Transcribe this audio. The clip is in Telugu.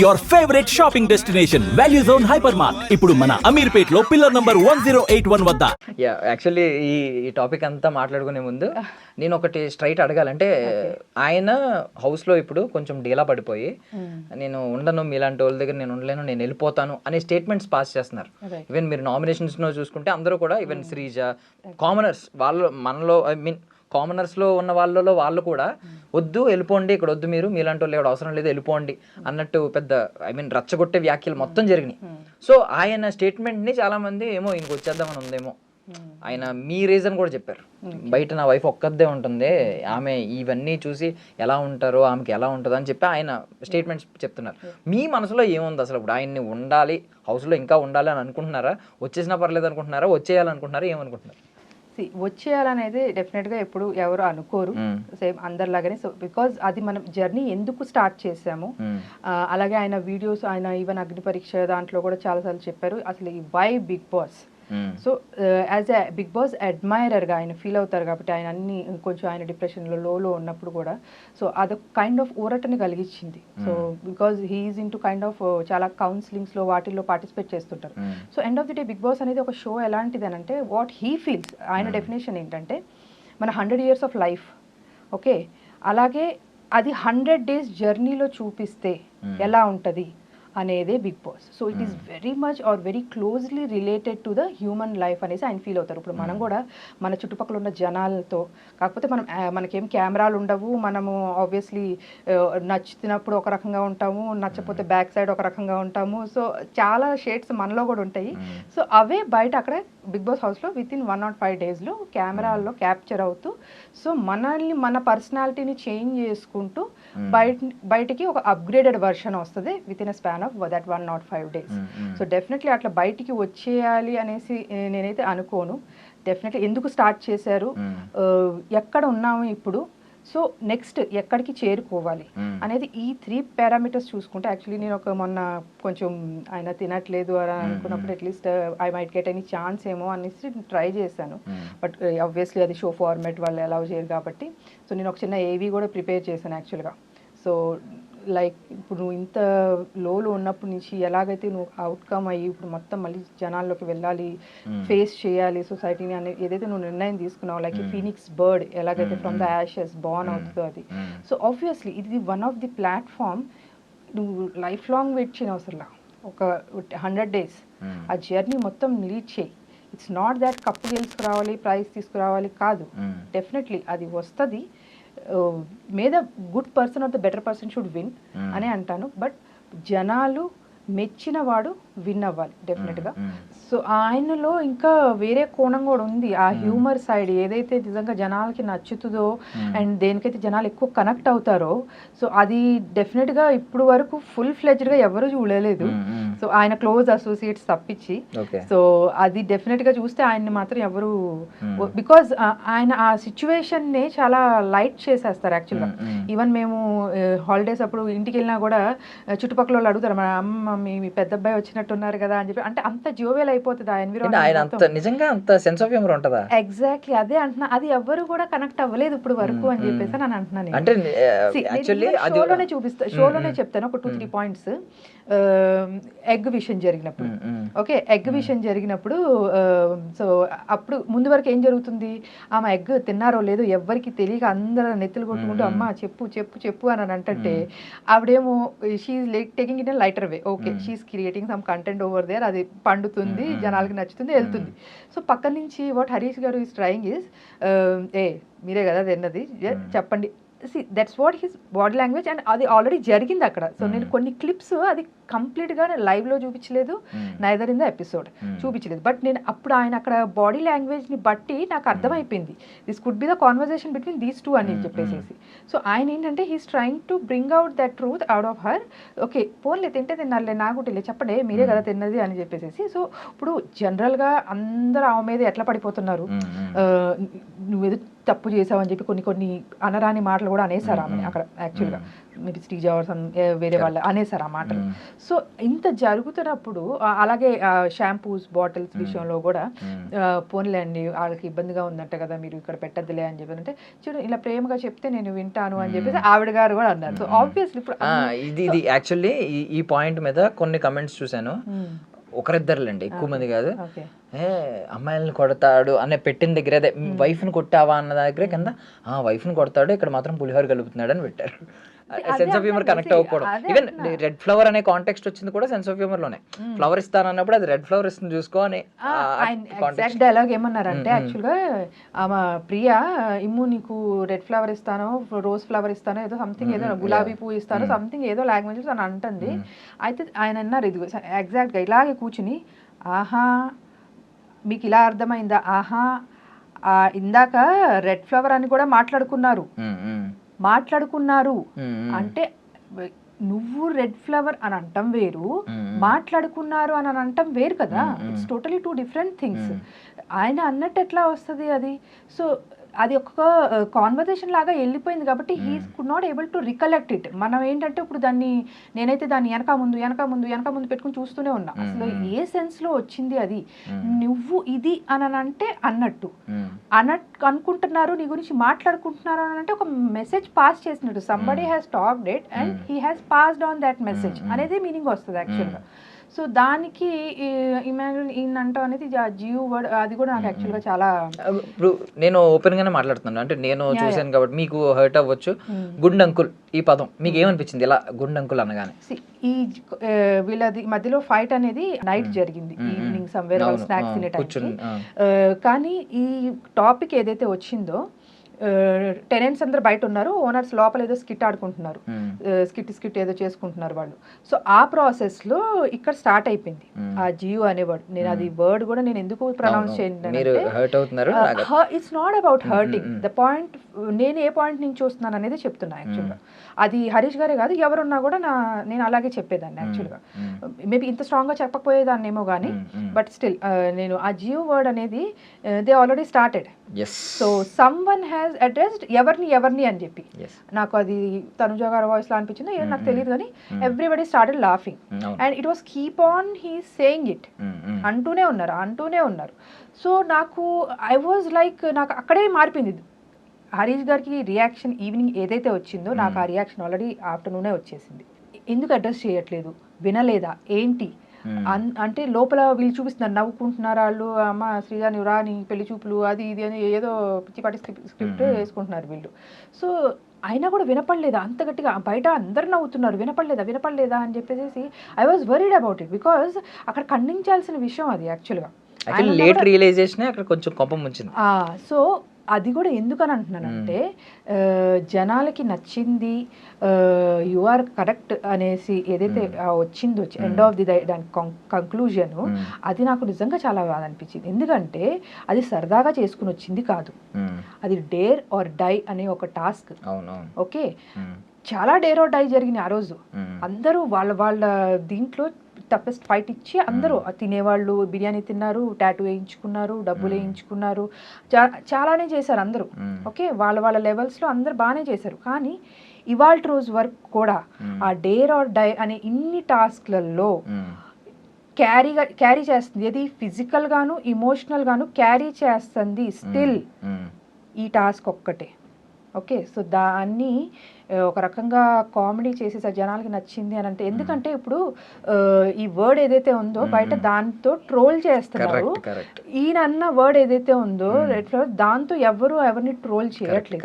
Your favourite shopping destination value zone hyper mart ఇప్పుడు మన అమీర్పేట్లో pillar number one zero eight one వద్ద. యా యాక్చువల్లీ ఈ ఈ టాపిక్ అంతా మాట్లాడుకునే ముందు నేను ఒకటి స్ట్రైట్ అడగాలంటే ఆయన హౌస్లో ఇప్పుడు కొంచెం డీలా పడిపోయి నేను ఉండను మీలాంటి వాళ్ళ దగ్గర నేను ఉండలేను నేను వెళ్ళిపోతాను అనే స్టేట్మెంట్స్ పాస్ చేస్తున్నారు. ఈవెన్ మీరు నామినేషన్స్లో చూసుకుంటే అందరూ కూడా ఈవెన్ శ్రీజ కామనర్స్ వాళ్ళు మనలో ఐ మీన్ కామనర్స్లో ఉన్న వాళ్ళలో వాళ్ళు కూడా వద్దు వెళ్ళిపోండి ఇక్కడ వద్దు మీరు మీలాంటి వాళ్ళు అవసరం లేదు వెళ్ళిపోండి అన్నట్టు పెద్ద ఐ మీన్ రచ్చగొట్టే వ్యాఖ్యలు మొత్తం జరిగినాయి. సో ఆయన స్టేట్మెంట్ని చాలామంది ఏమో ఇంక వచ్చేద్దామని ఉందేమో. ఆయన మీ రీజన్ కూడా చెప్పారు. బయట నా వైఫ్ ఒక్కదే ఉంటుంది ఆమె ఇవన్నీ చూసి ఎలా ఉంటారో ఆమెకి ఎలా ఉంటుందో అని చెప్పి ఆయన స్టేట్మెంట్స్ చెప్తున్నారు. మీ మనసులో ఏముంది అసలు ఇప్పుడు? ఆయన్ని ఉండాలి హౌస్లో ఇంకా ఉండాలి అని అనుకుంటున్నారా? వచ్చేసినా పర్లేదు అనుకుంటున్నారా? వచ్చేయాలనుకుంటున్నారా? ఏమనుకుంటున్నారు? వచ్చేయాలనేది డెఫినెట్గా ఎప్పుడు ఎవరు అనుకోరు. సేమ్ అందరిలాగానే సో బికాజ్ అది మనం జర్నీ ఎందుకు స్టార్ట్ చేసాము. ఆ, అలాగే ఆయన వీడియోస్ ఆయన ఈవెన్ అగ్ని పరీక్ష దాంట్లో కూడా చాలాసార్లు చెప్పారు అసలు ఈ why Bigg Boss. So as a Bigg Boss అడ్మైరర్గా ఆయన ఫీల్ అవుతారు కాబట్టి ఆయన అన్ని కొంచెం ఆయన డిప్రెషన్లో లోలో ఉన్నప్పుడు కూడా సో అదొక కైండ్ ఆఫ్ ఊరటని కలిగించింది so because he is into kind of చాలా కౌన్సిలింగ్స్లో వాటిల్లో పార్టిసిపేట్ చేస్తుంటారు. So end of the day Bigg Boss అనేది ఒక షో ఎలాంటిది అని అంటే వాట్ హీ ఫీల్స్ ఆయన డెఫినేషన్ ఏంటంటే మన hundred years of life okay అలాగే అది హండ్రెడ్ డేస్ జర్నీలో చూపిస్తే ఎలా ఉంటుంది? అనేదే Bigg Boss so it is very much or very closely related to the human life అనేసి ఆయన ఫీల్ అవుతారు. ఇప్పుడు మనం కూడా మన చుట్టుపక్కల ఉన్న జనాలతో కాకపోతే మనం మనకేం కెమెరాలు ఉండవు. మనము ఆబ్వియస్లీ నచ్చుతున్నప్పుడు ఒక రకంగా ఉంటాము నచ్చకపోతే బ్యాక్ సైడ్ ఒక రకంగా ఉంటాము. సో చాలా షేడ్స్ మనలో కూడా ఉంటాయి. సో అవే బయట అక్కడ బిగ్ బాస్ హౌస్లో within one not five డేస్లో కెమెరాల్లో క్యాప్చర్ అవుతూ సో మనల్ని మన పర్సనాలిటీని చేంజ్ చేసుకుంటూ బయట బయటికి ఒక అప్గ్రేడెడ్ వర్షన్ వస్తుంది within a span of that one not five days so definitely అట్లా బయటికి వచ్చేయాలి అనేసి నేనైతే అనుకోను. డెఫినెట్లీ ఎందుకు స్టార్ట్ చేశారు? ఆ, ఎక్కడ ఉన్నాము ఇప్పుడు? సో నెక్స్ట్ ఎక్కడికి చేరుకోవాలి అనేది ఈ త్రీ పారామీటర్స్ చూసుకుంటే యాక్చువల్లీ నేను ఒక మొన్న కొంచెం ఆయన తినట్లేదు అని అనుకున్నప్పుడు at least I might get any chance ఏమో అనేసి ట్రై చేశాను. బట్ ఆబ్వియస్లీ అది షో ఫార్మాట్ వాళ్ళు అలౌ చేయరు కాబట్టి. సో నేను ఒక చిన్న ఏవి కూడా ప్రిపేర్ చేశాను యాక్చువల్గా సో లైక్ ఇప్పుడు నువ్వు ఇంత లోలో ఉన్నప్పటి నుంచి ఎలాగైతే నువ్వు అవుట్కమ్ అయ్యి ఇప్పుడు మొత్తం మళ్ళీ జనాల్లోకి వెళ్ళాలి ఫేస్ చేయాలి సొసైటీని అనే ఏదైతే నువ్వు నిర్ణయం తీసుకున్నావు లైక్ ఫీనిక్స్ బర్డ్ ఎలాగైతే ఫ్రమ్ ద యాషెస్ బాన్ అవుతుందో అది. సో ఆబ్వియస్లీ ఇది వన్ ఆఫ్ ది ప్లాట్ఫామ్ నువ్వు లైఫ్ లాంగ్ వెయిట్ చేయని అవసరం ఒక హండ్రెడ్ డేస్ ఆ జర్నీ మొత్తం లీడ్ చేయి. ఇట్స్ నాట్ దాట్ కప్పు గెలుచుకురావాలి ప్రైజ్ తీసుకురావాలి కాదు. డెఫినెట్లీ అది వస్తుంది. May the good person or the better person should win అని అంటాను. బట్ జనాలు మెచ్చిన వాడు విన్ అవ్వాలి డెఫినెట్గా సో ఆయనలో ఇంకా వేరే కోణం కూడా ఉంది. ఆ హ్యూమర్ సైడ్ ఏదైతే నిజంగా జనాలకి నచ్చుతుందో అండ్ దేనికైతే జనాలు ఎక్కువ కనెక్ట్ అవుతారో సో అది డెఫినెట్గా ఇప్పుడు వరకు ఫుల్ ఫ్లెజ్డ్గా ఎవరు చూడలేదు. సో ఆయన క్లోజ్ అసోసియేట్స్ తప్పించి. సో అది డెఫినెట్గా చూస్తే ఆయన్ని మాత్రం ఎవరు బికాజ్ ఆయన ఆ సిచ్యువేషన్ నే చాలా లైట్ చేసేస్తారు యాక్చువల్గా ఈవెన్ మేము హాలిడేస్ అప్పుడు ఇంటికి వెళ్ళినా కూడా చుట్టుపక్కల వాళ్ళు అడుగుతారు మా అమ్మ మీ పెద్ద అబ్బాయి వచ్చినట్టున్నారు కదా అని చెప్పి అంటే అంత జోవేల్ అయిపోతుంది ఆ అంటే ఆయన అంత ఎన్విరాన్మెంట్ నిజంగా అంత సెన్స్ ఆఫ్ హ్యూమర్ ఉంటుందా? ఎగ్జాక్ట్లీ అదే అంటున్నా. అది ఎవరు కూడా కనెక్ట్ అవ్వలేదు ఇప్పుడు వరకు అని చెప్పేసి అని అంటున్నాను అంటే షోలోనే చూపిస్తా షోలోనే చెప్తాను ఒక టూ త్రీ పాయింట్స్ ఎగ్ విషయం జరిగినప్పుడు. ఓకే ఎగ్ విషయం జరిగినప్పుడు సో అప్పుడు ముందు వరకు ఏం జరుగుతుంది? ఆమె ఎగ్ తిన్నారో లేదో ఎవ్వరికి తెలియక అందరూ నెత్తులు కొట్టుకుంటూ అమ్మ చెప్పు చెప్పు చెప్పు అని అని అంటుంటే ఆవిడేమో she's taking it lighter way okay she's creating some content over there అది పండుతుంది జనాలకి నచ్చుతుంది వెళ్తుంది. సో పక్క నుంచి వాట్ హరీష్ గారు ఈస్ ట్రయింగ్ ఈస్ ఏ మీరే కదా తిన్నది చెప్పండి. See that's what his body language and అది ఆల్రెడీ జరిగింది అక్కడ. సో నేను కొన్ని క్లిప్స్ అది కంప్లీట్గా లైవ్లో చూపించలేదు నైదర్ ఇన్ ద ఎపిసోడ్ చూపించలేదు. బట్ నేను అప్పుడు ఆయన అక్కడ బాడీ లాంగ్వేజ్ని బట్టి నాకు అర్థమైపోయింది. This could be the conversation between these two అని చెప్పేసి సో ఆయన ఏంటంటే he's trying to bring out that truth out of her okay పోన్లే తింటే తిన్నారులే నాకు చెప్పండి మీరే కదా తిన్నది అని చెప్పేసి సో ఇప్పుడు జనరల్గా అందరూ ఆమె మీద ఎట్లా పడిపోతున్నారు? ఆ, నువ్వేదో తప్పు చేసావని చెప్పి కొన్ని కొన్ని అనరాని మాటలు కూడా అనేసారు ఆమె అక్కడ యాక్చువల్గా మేబీ శ్రీజ వేరే వాళ్ళు అనేసారు ఆ మాటలు. సో ఇంత జరుగుతున్నప్పుడు అలాగే షాంపూస్ బాటిల్స్ విషయంలో కూడా పోనీలేండి వాళ్ళకి ఇబ్బందిగా ఉందంట కదా మీరు ఇక్కడ పెట్టద్దులే అని చెప్పి అంటే చూడు ఇలా ప్రేమగా చెప్తే నేను వింటాను అని చెప్పేసి ఆవిడ గారు కూడా అన్నారు. సో ఆబ్వియస్లీ ఇప్పుడు ఇది ఇది యాక్చువల్లీ ఈ పాయింట్ మీద కొన్ని కమెంట్స్ చూశాను. ఒకరిద్దరులేండి ఎక్కువ మంది కాదు. ఏ అమ్మాయిలను కొడతాడు అనే పెట్టిన దగ్గర అదే వైఫ్ని కొట్టావా? అన్న దగ్గర కింద ఆ వైఫ్ని కొడతాడు ఇక్కడ మాత్రం పులిహోర కలుపుతున్నాడు అని పెట్టారు. సెన్స్ ఆఫ్ హ్యూమర్ కనెక్ట్ అవ్వకూడదు. ఈవెన్ రెడ్ ఫ్లవర్ అనే కాంటెక్స్ట్ వచ్చింది కూడా సెన్స్ ఆఫ్ హ్యూమర్లోనే. ఫ్లవర్ ఇస్తాను అన్నప్పుడు అది రెడ్ ఫ్లవర్ ఇస్తుంది చూసుకో అని ఎగ్జాక్ట్ డైలాగ్ ఏమన్నారంటే యాక్చువల్గా ఆమె ప్రియా ఇమ్ము నీకు రెడ్ ఫ్లవర్ ఇస్తాను రోజ్ ఫ్లవర్ ఇస్తాను ఏదో సంథింగ్ ఏదో గులాబీ పువ్వు ఇస్తాను సంథింగ్ ఏదో లాంగ్వేజ్ అని అంటుంది. అయితే ఆయన అన్నారు ఇది ఎగ్జాక్ట్గా ఇలాగే కూర్చుని ఆహా మీకు ఇలా అర్థమైందా? ఆహా ఇందాక రెడ్ ఫ్లవర్ అని కూడా మాట్లాడుకున్నారు. మాట్లాడుకున్నారు. అంటే నువ్వు రెడ్ ఫ్లవర్ అని అంటం వేరు. మాట్లాడుకున్నారు అని అంటం వేరు కదా. It's totally two different things ఆయన అన్నట్టు ఎట్లా వస్తుంది అది? సో అది ఒక కాన్వర్జేషన్ లాగా వెళ్ళిపోయింది కాబట్టి he could not able to recollect it మనం ఏంటంటే ఇప్పుడు దాన్ని నేనైతే దాన్ని వెనక ముందు వెనక ముందు వెనక ముందు పెట్టుకుని చూస్తూనే ఉన్నా. అసలు ఏ సెన్స్లో వచ్చింది అది? నువ్వు ఇది అని అంటే అన్నట్టు అన్నట్టు అనుకుంటున్నారు నీ గురించి మాట్లాడుకుంటున్నారు అని అంటే ఒక మెసేజ్ పాస్ చేసినట్టు. Somebody has talked it and he has passed on that message అనేది మీనింగ్ వస్తుంది యాక్చువల్గా సో దానికి ఇమాజిన్ ఈయన అంటాం అనేది జియో వర్డ్ అది కూడా నాకు యాక్చువల్గా చాలా ఇప్పుడు నేను ఓపెన్ గానే మాట్లాడుతున్నాను. అంటే నేను చూశాను కాబట్టి మీకు హర్ట్ అవ్వచ్చు. గుండ్ అంకుల్ ఈ పదం మీకు ఏమనిపించింది? ఇలా గుండ్ అంకుల్ అనగానే ఈ వీళ్ళది మధ్యలో ఫైట్ అనేది నైట్ జరిగింది. ఈవినింగ్ సమ్వేర్ స్నాక్స్ ఆ, తినే కూర్చుని, టైంకి ఆ. ఆ, కానీ ఈ టాపిక్ ఏదైతే వచ్చిందో టెనెంట్స్ అందరు బయట ఉన్నారు ఓనర్స్ లోపల ఏదో స్కిట్ ఆడుకుంటున్నారు. స్కిట్ స్కిట్ ఏదో చేసుకుంటున్నారు వాళ్ళు. సో ఆ ప్రాసెస్లో ఇక్కడ స్టార్ట్ అయిపోయింది. ఆ జియో అనే వర్డ్. నేను అది వర్డ్ కూడా నేను ఎందుకు ప్రొనౌన్స్ చేయండి హర్ట్ అవుతున్నారు నాకు it's not about hurting the point నేను ఏ పాయింట్ నుంచి చూస్తున్నాను అనేది చెప్తున్నా యాక్చువల్గా అది హరీష్ గారే కాదు ఎవరున్నా కూడా నా నేను అలాగే చెప్పేదాన్ని యాక్చువల్గా మేబీ ఇంత స్ట్రాంగ్గా చెప్పకపోయేదాన్నేమో కానీ బట్ స్టిల్ నేను ఆ జియో వర్డ్ అనేది they already started so someone has addressed ఎవరిని ఎవరిని అని చెప్పి నాకు అది తనుజ గారి వాయిస్లో అనిపించింది ఏదో నాకు తెలియదు కానీ everybody started laughing. And it was keep on he saying it అంటూనే ఉన్నారు అంటూనే ఉన్నారు. సో నాకు ఐ వాజ్ లైక్ నాకు అక్కడే మారిపోయింది. హరీష్ గారికి రియాక్షన్ ఈవినింగ్ ఏదైతే వచ్చిందో నాకు ఆ రియాక్షన్ ఆల్రెడీ ఆఫ్టర్నూనే వచ్చేసింది. ఎందుకు అడ్రస్ చేయట్లేదు? వినలేదా? ఏంటి? అంటే లోపల వీళ్ళు చూపిస్తున్నారు నవ్వుకుంటున్నారు వాళ్ళు అమ్మ శ్రీజా నువ్వు రా నీ పెళ్ళి చూపులు అది ఇది అని ఏదో పిచ్చిపాటి స్క్రిప్ట్ స్క్రిప్ట్ వేసుకుంటున్నారు వీళ్ళు. సో అయినా కూడా వినపడలేదా? అంత గట్టిగా బయట అందరు నవ్వుతున్నారు వినపడలేదా వినపడలేదా అని చెప్పేసి I was worried about it because అక్కడ ఖండించాల్సిన విషయం అది యాక్చువల్గా లేట్ రియలైజేషన్ అక్కడ కొంచెం కోపం వచ్చింది. సో అది కూడా ఎందుకని అంటున్నానంటే జనాలకి నచ్చింది యు ఆర్ కరెక్ట్ అనేసి ఏదైతే వచ్చిందో ఎండ్ ఆఫ్ ది దాని కంక్లూజన్ అది నాకు నిజంగా చాలా బాధ అనిపించింది. ఎందుకంటే అది సరదాగా చేసుకుని వచ్చింది కాదు. అది డేర్ ఆర్ డై అనే ఒక టాస్క్ ఓకే. చాలా డేర్ ఆర్ డై జరిగినాయి ఆ రోజు. అందరూ వాళ్ళ వాళ్ళ దీంట్లో టఫెస్ట్ ఫైట్ ఇచ్చి అందరూ తినేవాళ్ళు బిర్యానీ తిన్నారు టాటూ వేయించుకున్నారు డబ్బులు వేయించుకున్నారు. చాలానే చేశారు అందరూ. ఓకే వాళ్ళ వాళ్ళ లెవెల్స్లో అందరూ బాగానే చేశారు. కానీ ఇవాళ రోజు వరకు కూడా ఆ డేర్ ఆర్ డై అనే ఇన్ని టాస్క్లలో. క్యారీగా క్యారీ చేస్తుంది. ఏది? ఫిజికల్ గాను ఇమోషనల్ గాను క్యారీ చేస్తుంది స్టిల్. ఈ టాస్క్ ఒక్కటే. ఓకే సో దాన్ని ఒక రకంగా కామెడీ చేసేసారు జనాలకి నచ్చింది అని అంటే ఎందుకంటే ఇప్పుడు ఈ వర్డ్ ఏదైతే ఉందో బయట దాంతో ట్రోల్ చేస్తున్నారు. ఈయన అన్న వర్డ్ ఏదైతే ఉందో రెడ్ ఫ్లవర్ దాంతో ఎవరు ఎవరిని ట్రోల్ చేయట్లేదు.